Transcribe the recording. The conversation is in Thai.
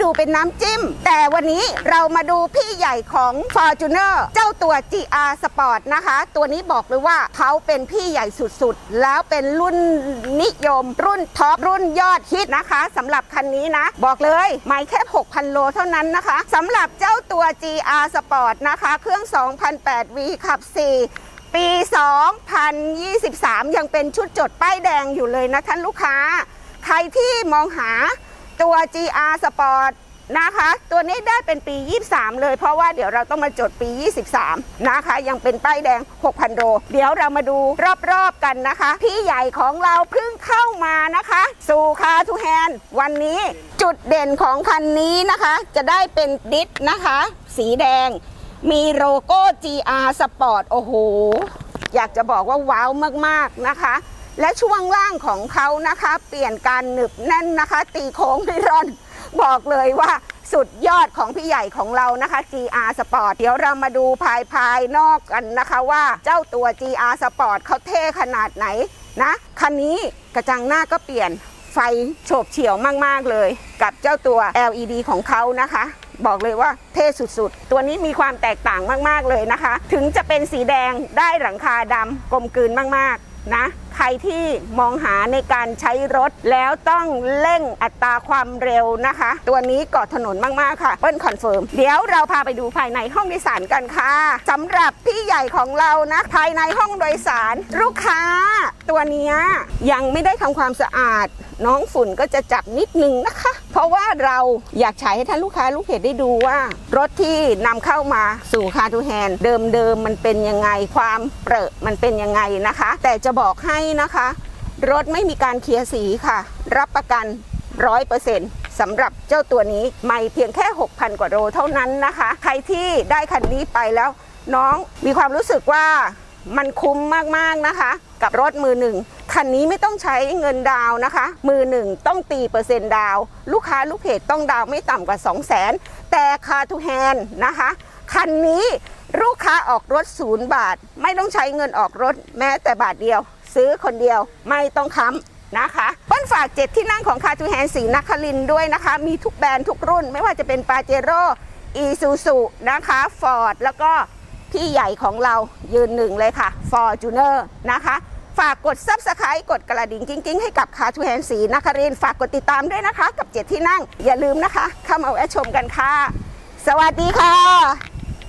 ดูเป็นน้ำจิ้ม แต่วันนี้เรามาดูพี่ใหญ่ของ Fortuner เจ้าตัว GR Sport นะคะ ตัวนี้บอกเลยว่าเขาเป็นพี่ใหญ่สุดๆ แล้วเป็นรุ่นนิยม รุ่นท็อป รุ่นยอดฮิตนะคะสำหรับคันนี้นะ บอกเลยไม่แค่ 6,000 โลเท่านั้นนะคะสำหรับเจ้าตัว GR Sport นะคะ เครื่อง 2008V ขับ 4ปี 2023 ยังเป็นชุดจดป้ายแดงอยู่เลยนะท่านลูกค้า ใครที่มองหา ตัว GR Sport นะคะ ตัวนี้ได้เป็นปี 23 เลยเพราะว่าเดี๋ยวเราต้องมาจดปี 23 นะคะ ยังเป็นป้ายแดง 6,000 โล เดี๋ยวเรามาดูรอบๆกันนะคะ พี่ใหญ่ของเราเพิ่งเข้ามานะคะ สู่คาทูแฮนวันนี้จุดเด่นของคันนี้นะคะ จะได้เป็นดิสนะคะ สีแดง มีโลโก้ GR Sport โอ้โห อยากจะบอกว่าว้าวมากๆนะคะ และช่วงล่างของเขานะคะ เปลี่ยนการหนึบแน่นนะคะ ตีโค้งไม่ร่อน บอกเลยว่าสุดยอดของพี่ใหญ่ของเรานะคะ GR Sport เดี๋ยวเรามาดูภายภายนอกกันนะคะว่าเจ้าตัว GR Sport เขาเท่ขนาดไหนนะ คันนี้กระจังหน้าก็เปลี่ยนไฟโฉบเฉี่ยวมาก ๆ เลย กับเจ้าตัว LED ของเขานะคะ บอกเลยว่าเท่สุดๆ ตัวนี้มีความแตกต่างมาก ๆ เลยนะคะ ถึงจะเป็นสีแดงได้หลังคาดำกลมกลืนมาก ๆ นะ ที่มองหาในการใช้รถ แล้วต้องเร่งอัตราความเร็วนะคะ ตัวนี้เกาะถนนมากๆค่ะเปิ้ลคอนเฟิร์มเดี๋ยวเราพาไปดูภายในห้องโดยสารกันค่ะสำหรับพี่ใหญ่ของเรานะภายในห้องโดยสารลูกค้า ตัวนี้ยังไม่ได้ทำความสะอาด น้องฝุ่นก็จะจับนิดนึงนะคะ ราะว่าเราอยากฉายให้ท่านลูกค้าลูกเพจได้ดูว่า รถที่นำเข้ามาสู่คาทูแฮนเดิมๆมันเป็นยังไงความเปรอะมันเป็นยังไงนะคะ แต่จะบอกให้นะคะ รถไม่มีการเคลียร์สีค่ะ รับประกัน100%สำหรับเจ้าตัวนี้ไม่เพียงแค่ 6,000 กว่าโลเท่านั้นนะคะ ใครที่ได้คันนี้ไปแล้ว น้องมีความรู้สึกว่ามันคุ้มมากๆนะคะ กับรถมือหนึ่ง คันนี้ไม่ต้องใช้เงินดาวนะคะ มือหนึ่งต้องตีเปอร์เซ็นต์ดาว ลูกค้าลูกเพจต้องดาวไม่ต่ำกว่า 2 0 0 0 0 0แต่คาทูแฮนนะคะ คันนี้ลูกค้าออกรถศูนย์บาท ไม่ต้องใช้เงินออกรถแม้แต่บาทเดียว ซื้อคนเดียวไม่ต้องค้ำนะคะต้นฝากเจ็ดที่นั่งของคาทูแฮนสีนักคลินด้วยนะคะ มีทุกแบรนด์ทุกรุ่น ไม่ว่าจะเป็นปาเจโร่อีซูซูนะคะฟอร์ดแล้วก็พี่ใหญ่ของเรายืนหนึ่งเลยค่ะ Fortuner นะคะ ฝากกดซับสไคร b ์กดกระดิ่งจริงๆ ให้กับคาทูแฮนสีนักครินฝากกดติดตามด้วยนะคะ กับเจ็ดที่นั่ง อย่าลืมนะคะ เข้ามาแวะชมกันค่ะ สวัสดีค่ะ